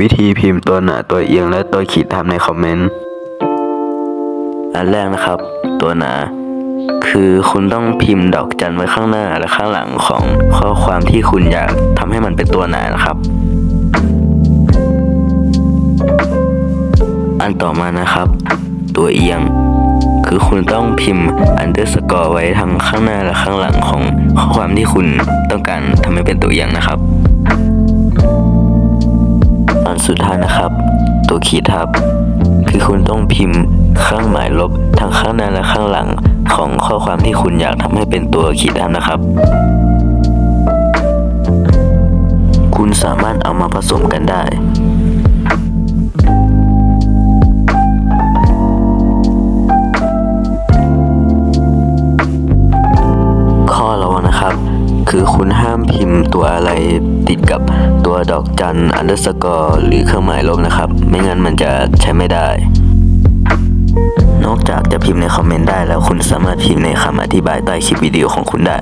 วิธีพิมพ์ตัวหนาตัวเอียงและตัวขีดทำในคอมเมนต์ อันแรกนะครับ ตัวหนา คือคุณต้องพิมพ์ดอกจันไว้ข้างหน้าและข้างหลังของข้อความที่คุณอยากทำให้มันเป็นตัวหนานะครับ อันต่อมานะครับ ตัวเอียง คือคุณต้องพิมพ์ underscore ไว้ทั้งข้างหน้าและข้างหลังของข้อความที่คุณต้องการทำให้เป็นตัวเอียงนะครับ สุดท้ายนะครับ ตัวขีดทับ คือคุณต้องพิมพ์เครื่องหมายลบทั้งข้างหน้าและข้างหลังของข้อความที่คุณอยากทำให้เป็นตัวขีดทับนะครับ คุณสามารถเอามาผสมกันได้ คือคุณห้ามพิมพ์ตัวอะไรติดกับตัวดอกจันอันเดอร์สกอร์หรือเครื่องหมายลบนะครับ ไม่งั้นมันจะใช้ไม่ได้ นอกจากจะพิมพ์ในคอมเมนต์ได้แล้วคุณสามารถพิมพ์ในคำอธิบายใต้คลิปวิดีโอของคุณได้